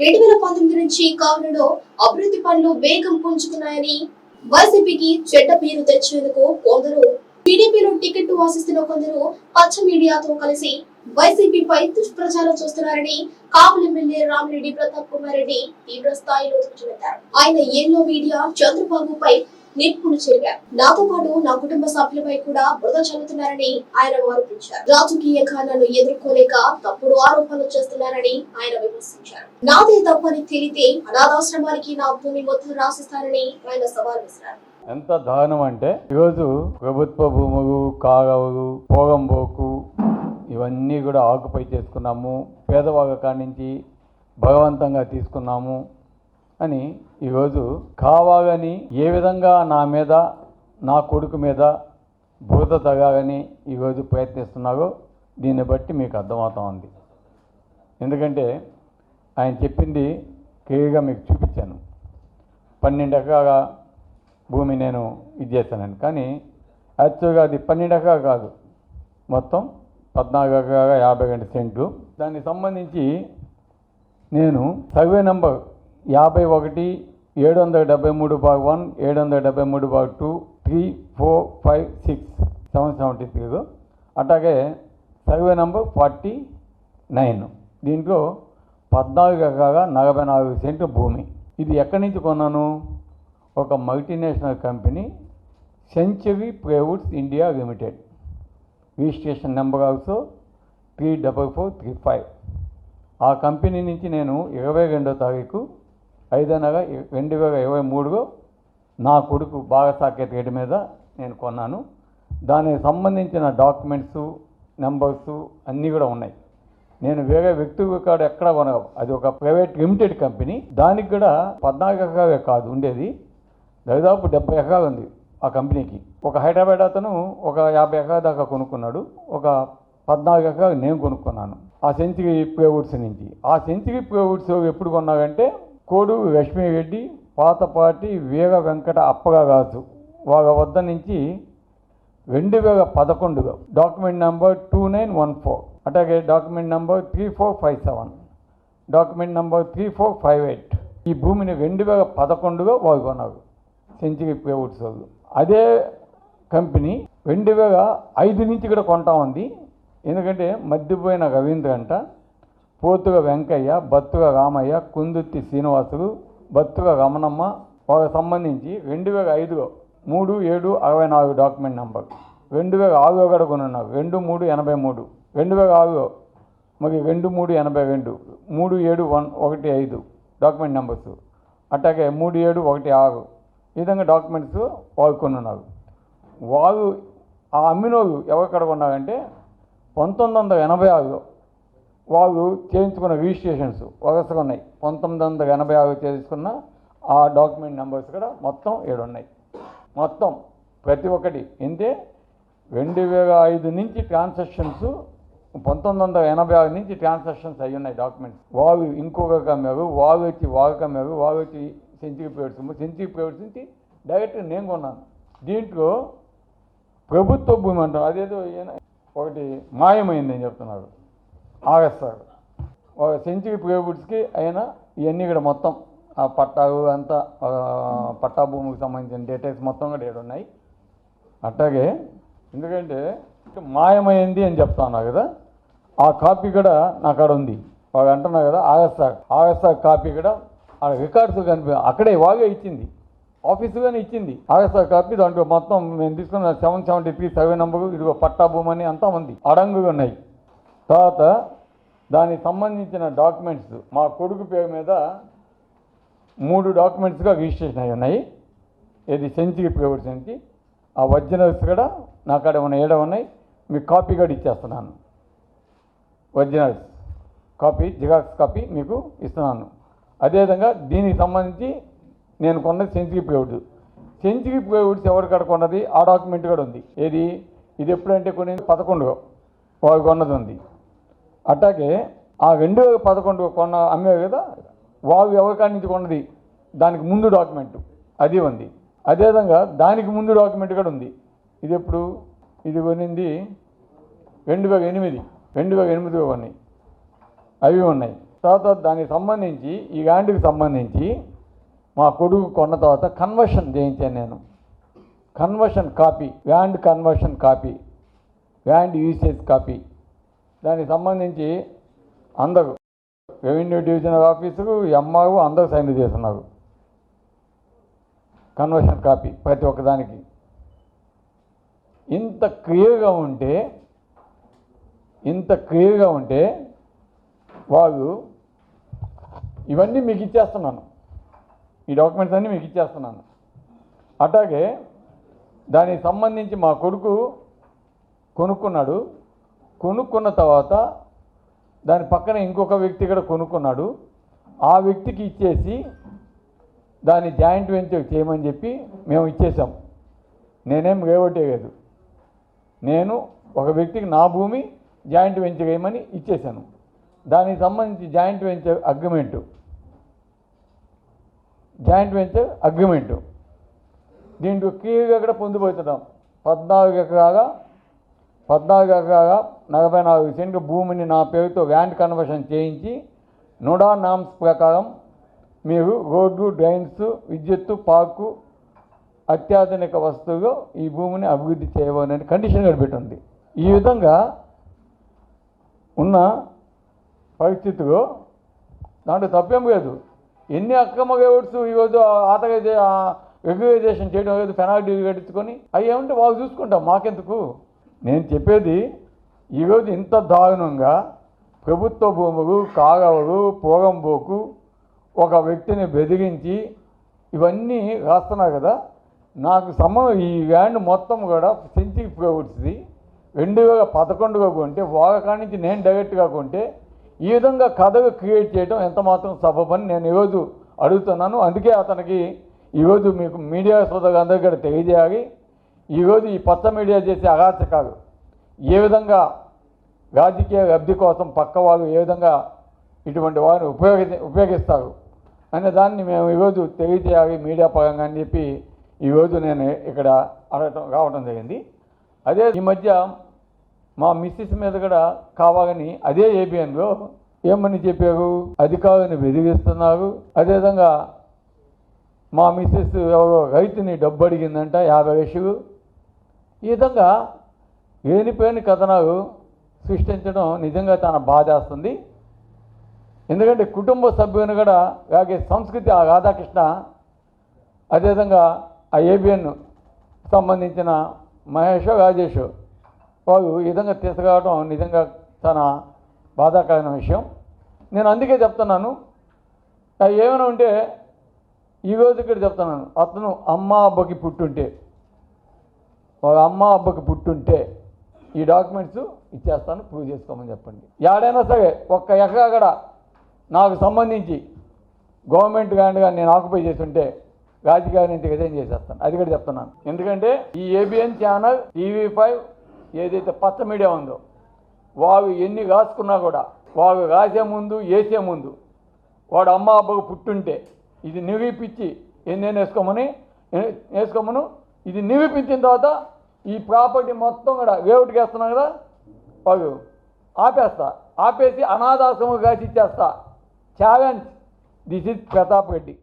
రెండు వేల పంతొమ్మిది నుంచి కావలిలో అభివృద్ధి పనులు వేగం పుంజుకున్నాయని వైసీపీకి చెడ్డ పేరు తెచ్చేందుకు కొందరు టీడీపీలో టికెట్ ఆశిస్తున్న కొందరు పచ్చ మీడియాతో కలిసి వైసీపీపై దుష్ప్రచారం చేస్తున్నారని కాపుల ఎమ్మెల్యే రామిరెడ్డి ప్రతాప్ కుమార్ రెడ్డి తీవ్ర స్థాయిలో ధ్వజమెత్తారు. ఆయన ఎన్నో మీడియా చంద్రబాబుపై నిప్పులు చెరిగారు నాతో పాటు నా కుటుంబ సభ్యులపై కూడా బురద చల్లుతున్నారని ఆయన ఆరోపించారు. రాజకీయ కారణాలు ఎదుర్కోలేక తప్పుడు ఆరోపణలు చేస్తున్నారని ఆయన విమర్శించారు. నాదే తప్పని తెలితే అనాథాశ్రమానికి నా భూమి మొత్తం రాసిస్తానని ఆయన సవాల్ విసిరారు. ఎంత దారుణం అంటే ఈరోజు ప్రభుత్వ భూములు కాగవులు పోగంబోకు ఇవన్నీ కూడా ఆకుపై చేసుకున్నాము. పేదవాళ్ళ కాడి నుంచి భగవంతంగా తీసుకున్నాము. అని ఈరోజు కావాలని ఏ విధంగా నా మీద నా కొడుకు మీద బురద తగాలని ఈరోజు ప్రయత్నిస్తున్నారో దీన్ని బట్టి మీకు అర్థమవుతా ఉంది ఎందుకంటే ఆయన చెప్పింది క్లియర్గా మీకు చూపించాను. పన్నెండు ఎకరాల భూమి నేను ఇది చేశానని. కానీ యాక్చువల్గా అది పన్నెండు ఎకరాలు కాదు. మొత్తం పద్నాలుగు ఎకరాల యాభై గంట సెంట్లు. దానికి సంబంధించి నేను సర్వే నెంబర్ యాభై ఒకటి ఏడు వందల డెబ్బై మూడు బాగ్ వన్ ఏడు వందల డెబ్బై మూడు బాగ్ two three four five six seven seventy త్రీలో అట్లాగే సర్వే నంబర్ ఫార్టీ నైన్. దీంట్లో పద్నాలుగు ఎకరాల నలభై నాలుగు సెంట్లు భూమి. ఇది ఎక్కడి నుంచి కొన్నాను? ఒక multinational company century plywoods India limited. Registration number also three double four three five. ఆ కంపెనీ నుంచి నేను ఇరవై రెండో తారీఖు ఐదనగా రెండు వేల ఇరవై మూడులో నా కొడుకు భాగసాకేత రేటు మీద నేను కొన్నాను. దానికి సంబంధించిన డాక్యుమెంట్స్ నెంబర్స్ అన్నీ కూడా ఉన్నాయి. నేను వేరే వ్యక్తి కాడ ఎక్కడ కొనవు. అది ఒక ప్రైవేట్ లిమిటెడ్ కంపెనీ. దానికి కూడా పద్నాలుగు ఎకరాలే కాదు ఉండేది. దాదాపు డెబ్బై ఎకరాలు ఉంది ఆ కంపెనీకి. ఒక హైదరాబాద్ అతను ఒక యాభై ఎకరాల దాకా కొనుక్కున్నాడు. ఒక పద్నాలుగు ఎకరాలు నేను కొనుక్కున్నాను. ఆ సెంచరీ ప్లేవుడ్స్ నుంచి. ఆ సెంచరీ ప్లేవుడ్స్ ఎప్పుడు కొన్నావంటే కోడు లక్ష్మీరెడ్డి పాతపాటి వీర వెంకట అప్పగరాజు వాళ్ళ వద్ద నుంచి రెండు వేల పదకొండులో document number two nine one four అట్లాగే document number three four five seven document number three four five eight ఈ భూమిని రెండు వేల పదకొండులో వారు కొన్నారు సెంచరీ ప్లేవుడ్స్ వాళ్ళు. అదే కంపెనీ రెండు వేల ఐదు నుంచి కూడా కొంటా ఉంది. ఎందుకంటే మధ్యపోయిన రవీంద్ర అంట. పోతుగ వెంకయ్య బత్తుగ రామయ్య కుందుర్తి శ్రీనివాసులు బత్తుగ రమణమ్మ వాళ్ళకి సంబంధించి రెండు వేల ఐదులో మూడు ఏడు అరవై నాలుగు డాక్యుమెంట్ నెంబర్. రెండు వేల ఆరులో కూడా కొనున్నారు రెండు మూడు ఎనభై మూడు. రెండు వేల ఆరులో మరి రెండు మూడు ఎనభై రెండు మూడు ఏడు వన్ ఒకటి ఐదు డాక్యుమెంట్ నెంబర్స్. అట్లాగే మూడు ఏడు ఒకటి ఆరు ఈ విధంగా డాక్యుమెంట్స్ వాళ్ళు కొనున్నారు. వారు ఆ అమ్మినోళ్ళు ఎవరు కొన్నారంటే పంతొమ్మిది వందల ఎనభై ఆరులో వాళ్ళు చేయించుకున్న రిజిస్ట్రేషన్స్ వరుసగా ఉన్నాయి పంతొమ్మిది వందల ఎనభై ఆరు చేసుకున్న ఆ డాక్యుమెంట్ నెంబర్స్ కూడా మొత్తం ఏడు ఉన్నాయి మొత్తం ప్రతి ఒక్కటి. అంటే రెండు వేల ఐదు నుంచి ట్రాన్సాక్షన్స్ పంతొమ్మిది వందల ఎనభై ఆరు నుంచి ట్రాన్సాక్షన్స్ అయి ఉన్నాయి డాక్యుమెంట్స్ వాళ్ళు ఇంకొక కమ్మారు వాళ్ళు వచ్చి వాళ్ళు కమ్మారు వాళ్ళు వచ్చి సెంచరీ ప్రైవేట్స్ సెంచరీ ప్రైవేట్స్ నుంచి డైరెక్ట్ నేను కొన్నాను. దీంట్లో ప్రభుత్వ భూమి అంటారు. అదేదో ఒకటి మాయమైందని చెప్తున్నారు. ఆగస్తారు ఒక సెంచరీ ప్రైవేట్స్కి అయినా ఇవన్నీ కూడా మొత్తం ఆ పట్టాలు అంతా పట్టా భూమికి సంబంధించిన డీటెయిల్స్ మొత్తం కూడా ఏడు ఉన్నాయి. అట్లాగే ఎందుకంటే మాయమైంది అని చెప్తా ఉన్నా కదా ఆ కాపీ కూడా నా కాడ ఉంది. వాడు అంటున్నా కదా ఆగస్టాక్ ఆగస్టాక్ కాపీ కూడా ఆ రికార్డ్స్ కనిపి అక్కడే వాగే ఇచ్చింది. ఆఫీసుగానే ఇచ్చింది. ఆగస్టాక్ కాపీ దాంట్లో మొత్తం మేము తీసుకున్న seven seventy three survey number ఇదిగో పట్టా భూమి అని అంతా ఉంది. అడంగుగా ఉన్నాయి. తర్వాత దానికి సంబంధించిన డాక్యుమెంట్స్ మా కొడుకు పేరు మీద మూడు డాక్యుమెంట్స్గా రిజిస్ట్రేషన్ అయి ఉన్నాయి. ఇది సెంచరీ ప్రైవేట్స్ నుంచి ఆ ఒరిజినల్స్ కూడా నా కాడ ఉన్న ఏడ ఉన్నాయి మీకు కాపీ కూడా ఇచ్చేస్తున్నాను. ఒరిజినల్స్ కాపీ జిరాక్స్ కాపీ మీకు ఇస్తున్నాను. అదేవిధంగా దీనికి సంబంధించి నేను కొన్నది సెంచరీ ప్రైవేట్ సెంచరీ ప్రైవేట్స్ ఎవరికాడ కొన్నది ఆ డాక్యుమెంట్ కూడా ఉంది. ఏది? ఇది ఎప్పుడంటే కొన్ని పదకొండులో వాళ్ళు కొన్నది ఉంది. అట్లాగే ఆ రెండు వేల పదకొండు కొన్న అమ్మే కదా వాళ్ళు ఎవరికాడి నుంచి కొన్నది? దానికి ముందు డాక్యుమెంట్. అది ఉంది. అదేవిధంగా దానికి ముందు డాక్యుమెంట్ కూడా ఉంది. ఇది ఎప్పుడు? ఇది కొనింది రెండు వేల ఎనిమిది. రెండు వేల ఎనిమిదిలో ఉన్నాయి అవి ఉన్నాయి. తర్వాత దానికి సంబంధించి ఈ ల్యాండ్కి సంబంధించి మా కొడుకు కొన్న తర్వాత కన్వర్షన్ చేయించాను నేను. Conversion copy land conversion copy land usage copy. దానికి సంబంధించి అందరూ రెవెన్యూ డివిజనల్ ఆఫీసుకు ఎంఆర్ఓ అందరూ సైన్ చేస్తున్నారు. కన్వర్షన్ కాపీ ప్రతి ఒక్కదానికి. ఇంత క్లియర్గా ఉంటే ఇంత క్లియర్గా ఉంటే వాళ్ళు ఇవన్నీ మీకు ఇచ్చేస్తున్నాను. ఈ డాక్యుమెంట్స్ అన్నీ మీకు ఇచ్చేస్తున్నాను. అట్లాగే దానికి సంబంధించి మా కొడుకు కొనుక్కున్నాడు. కొనుక్కున్న తర్వాత దాని పక్కన ఇంకొక వ్యక్తి కూడా కొనుక్కున్నాడు. ఆ వ్యక్తికి ఇచ్చేసి దాన్ని జాయింట్ వెంచర్ చేయమని చెప్పి మేము ఇచ్చేసాం నేనేం రేవటేయలేదు నేను ఒక వ్యక్తికి నా భూమి జాయింట్ వెంచర్ వేయమని ఇచ్చేసాను దానికి సంబంధించి joint venture agreement. Joint venture agreement. దీంట్లో క్లియర్గా కూడా పొందిపోతున్నాం పద్నాలుగు ఎకరాల పద్నాలుగు ఎకరాల నలభై నాలుగు సెంట్లు భూమిని నా పేరుతో ల్యాండ్ కన్వర్షన్ చేయించి నోడా నామ్స్ ప్రకారం మీరు రోడ్డు డ్రైన్స్ విద్యుత్తు పార్కు అత్యాధునిక వస్తువులు ఈ భూమిని అభివృద్ధి చేయవలని కండిషన్ కూడా పెట్టింది. ఈ విధంగా ఉన్న పరిస్థితిలో దాంట్లో తప్పేం లేదు. ఎన్ని అక్రమ గేవర్స్ ఈరోజు ఆతగైతే రెగ్యులైజేషన్ చేయడం లేదు పెనాల్టీ కట్టించుకొని. అవి ఏమంటే వాళ్ళు చూసుకుంటాం మాకెందుకు? నేను చెప్పేది ఈరోజు ఇంత దారుణంగా ప్రభుత్వ భూములు కాగవలు పోగంబోకు ఒక వ్యక్తిని బెదిరించి ఇవన్నీ రాస్తున్నారు కదా. నాకు సంబంధం ఈ ల్యాండ్ మొత్తం కూడా సెంచరీ ప్రైవేట్స్ది రెండు వేల పదకొండుగా కొంటే వాగకాడి నుంచి నేను డైరెక్ట్గా కొంటే ఈ విధంగా కథలు క్రియేట్ చేయడం ఎంత మాత్రం సబబని నేను ఈరోజు అడుగుతున్నాను. అందుకే అతనికి ఈరోజు మీకు మీడియా సోదరు అందరికీ కూడా తెలియజేయాలి. ఈరోజు ఈ పచ్చ మీడియా చేసే అరాచకాలు ఏ విధంగా రాజకీయ లబ్ధి కోసం పక్క వాళ్ళు ఏ విధంగా ఇటువంటి వారిని ఉపయోగి ఉపయోగిస్తారు అనే దాన్ని మేము ఈరోజు తెలియజేయాలి మీడియా పరంగా అని చెప్పి ఈరోజు నేను ఇక్కడ అడగటం రావడం జరిగింది. అదే ఈ మధ్య మా మిస్సెస్ మీద కూడా కావాలని అదే ఏబిఎన్లో ఏమని చెప్పారు? అధికారులను బెదిరిస్తున్నారు. అదేవిధంగా మా మిస్సెస్ ఎవరో రైతుని డబ్బు అడిగిందంట యాభై లక్షలు. ఈ విధంగా లేనిపోయిన కథనాలు సృష్టించడం నిజంగా చాలా బాధేస్తుంది ఎందుకంటే కుటుంబ సభ్యుని కూడా అలాగే సంస్కృతి ఆ రాధాకృష్ణ అదేవిధంగా ఆ ఏబిఎన్ సంబంధించిన మహేష్ రాజేష్ వారు ఈ విధంగా తీసుకురావడం నిజంగా చాలా బాధాకరమైన విషయం. నేను అందుకే చెప్తున్నాను ఏమైనా ఉంటే ఈరోజు ఇక్కడ చెప్తున్నాను. అతను అమ్మ అబ్బకి పుట్టుంటే వాళ్ళ అమ్మ అబ్బకి పుట్టుంటే ఈ డాక్యుమెంట్స్ ఇచ్చేస్తాను ప్రూవ్ చేసుకోమని చెప్పండి. ఏడైనా సరే ఒక్క ఎకరా కూడా నాకు సంబంధించి గవర్నమెంట్ కానీ కానీ నేను ఆక్యుపై చేస్తుంటే రాజకీయాలు నేను రిజైన్ చేసేస్తాను. అది కూడా చెప్తున్నాను. ఎందుకంటే ఈ ఏబిఎన్ ఛానల్ టీవీ ఫైవ్ ఏదైతే పచ్చ మీడియా ఉందో వావి ఎన్ని రాసుకున్నా కూడా వావి రాసే ముందు వేసే ముందు వాడు అమ్మ అబ్బకు పుట్టుంటే ఇది నిరూపించి ఎన్ని వేసుకోమని వేసుకోమను ఇది నిరూపించిన తర్వాత ఈ ప్రాపర్టీ మొత్తం కూడా వేవుటికి వేస్తున్నాం కదా? వాడు ఆపేస్తా. ఆపేసి అనాథాశ్రమం కాసి ఇచ్చేస్తా. Challenge. This is Pratap Reddy.